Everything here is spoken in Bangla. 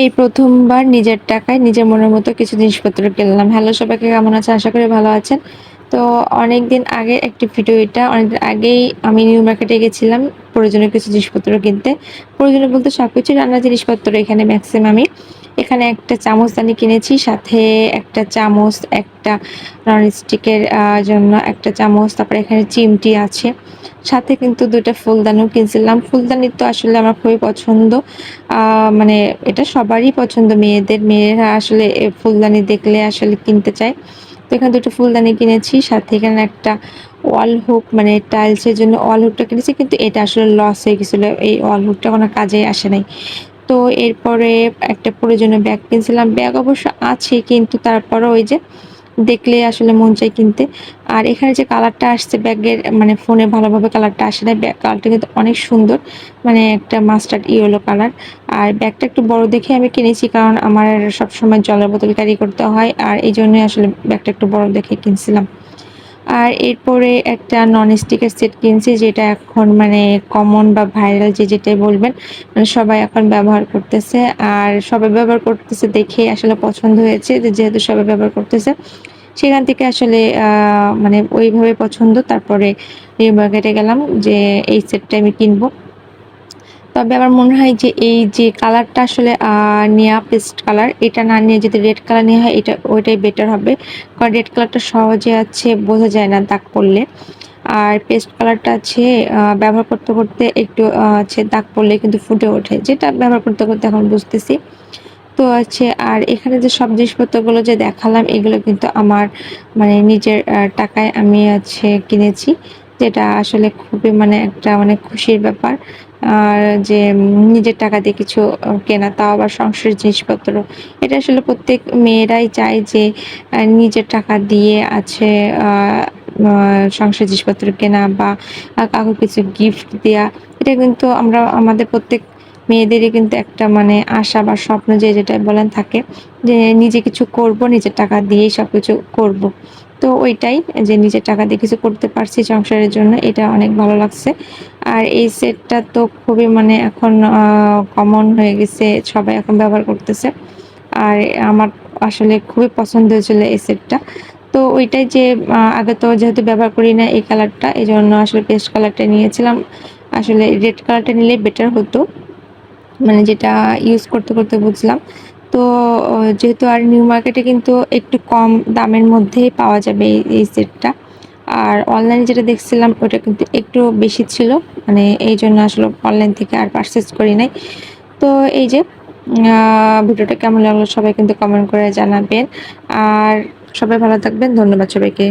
এই প্রথমবার নিজের টাকায় নিজের মনের মতো কিছু জিনিসপত্র কিনলাম। হ্যালো সবাইকে, কেমন আছে আশা করি ভালো আছেন। তো অনেক দিন আগে একটি ভিডিও এটা অনেকদিন আগেই আমি নিউ মার্কেটে গেছিলাম। প্রয়োজনীয় কিছু জিনিসপত্র কিনতে। প্রয়োজনীয় বলতে সব কিছু রান্নার জিনিসপত্র এখানে ম্যাক্সিমামই এখানে একটা চামচদানি কিনেছি, সাথে একটা চামচ, একটা ননস্টিকের জন্য একটা চামচ, তারপরে এখানে চিমটি আছে। সাথে কিন্তু দুইটা ফুলদানিও কিনছিলাম। ফুলদানি তো আসলে আমার খুবই পছন্দ। মানে এটা সবারই পছন্দ। মেয়েদের, মেয়েরা আসলে ফুলদানি দেখলে আসলে কিনতে চায়। তো এখানে দুটো ফুলদানি কিনেছি, সাথে এখানে একটা ওয়াল হুক মানে টাইলসের জন্য অল হুকটা কিনেছি, কিন্তু এটা আসলে লস হয়ে গেছিল। এই অল হুকটা কোনো কাজে আসে নাই। তো এরপরে একটা প্রয়োজনীয় ব্যাগ কিনছিলাম। ব্যাগ অবশ্য আছে, কিন্তু তারপরও ওই যে দেখলে আসলে মন চাই কিনতে। আর এখানে যে কালারটা আসছে ব্যাগের মানে ফোনে ভালোভাবে কালারটা আসে না ব্যাগ কালারটা কিন্তু অনেক সুন্দর মানে একটা মাস্টার্ড ইয়েলো কালার আর ব্যাগটা একটু বড় দেখে আমি কিনেছি, কারণ আমার সবসময় জলের বোতল ক্যারি করতে হয়। আর এই জন্যই আসলে ব্যাগটা একটু বড় দেখে কিনছিলাম। আর এরপরে একটা নন স্টিকের সেট কিনছি, যেটা এখন মানে কমন বা ভাইরাল যে যেটাই বলবেন মানে সবাই এখন ব্যবহার করতেছে। আর সবাই ব্যবহার করতেছে দেখে আসলে পছন্দ হয়েছে যেহেতু সবাই ব্যবহার করতেছে, সেখান থেকে আসলে মানে ওইভাবে পছন্দ। তারপরে মার্কেটে গেলাম যে এই সেটটা আমি কিনবো। তবে আমার মনে হয় যে এই যে কালারটা আসলে নেওয়া পেস্ট কালার এটা না নিয়ে যদি রেড কালার নেওয়া হয়, এটা, ওইটাই বেটার হবে। কারণ রেড কালারটা সহজে আছে, বোঝা যায় না দাগ পড়লে। আর পেস্ট কালারটা আছে ব্যবহার করতে করতে একটু আছে দাগ পড়লে কিন্তু ফুটে ওঠে, যেটা ব্যবহার করতে করতে এখন বুঝতেছি। তো আছে আর এখানে যে সব জিনিসপত্রগুলো যে দেখালাম, এগুলো কিন্তু আমার মানে নিজের টাকায় আমি আছে কিনেছি। যেটা আসলে খুবই মানে একটা মানে খুশির ব্যাপার। আর যে নিজের টাকা দিয়ে কিছু কেনা, তাও আবার সংসারের জিনিসপত্র। এটা আসলে প্রত্যেক মেয়েরাই চায় যে নিজের টাকা দিয়ে আছে সংসার জিনিসপত্র কেনা বা কাউকে কিছু গিফট দেওয়া এটা কিন্তু আমরা, আমাদের প্রত্যেক মেয়েদেরই কিন্তু একটা মানে আশা বা স্বপ্ন যে যেটা বলেন থাকে, যে নিজে কিছু করব, নিজের টাকা দিয়েই সব কিছু করব। তো ওইটাই যে নিজের টাকা দিয়ে কিছু করতে পারছি সংসারের জন্য, এটা অনেক ভালো লাগছে। আর এই সেটটা তো খুবই মানে এখন কমন হয়ে গেছে, সবাই এখন ব্যবহার করতেছে। আর আমার আসলে খুবই পছন্দ হয়েছিল এই সেটটা তো ওইটাই যে আগে তো যেহেতু ব্যবহার করি না এই কালারটা এই জন্য আসলে পেস্ট কালারটা নিয়েছিলাম। আসলে রেড কালারটা নিলে বেটার হতো। মানে যেটা ইউজ করতে করতে বুঝলাম। তো যেহেতু আর নিউ মার্কেটে কিন্তু একটু কম দামের মধ্যেই পাওয়া যাবে এই সেটটা আর অনলাইনে যেটা দেখছিলাম, ওটা কিন্তু একটু বেশি ছিল। মানে এই জন্য আসলে অনলাইন থেকে আর পারচেস করি নাই। তো এই যে ভিডিওটা কেমন লাগল সবাই কিন্তু কমেন্ট করে জানাবেন। আর সবাই ভালো থাকবেন। ধন্যবাদ সবাইকে।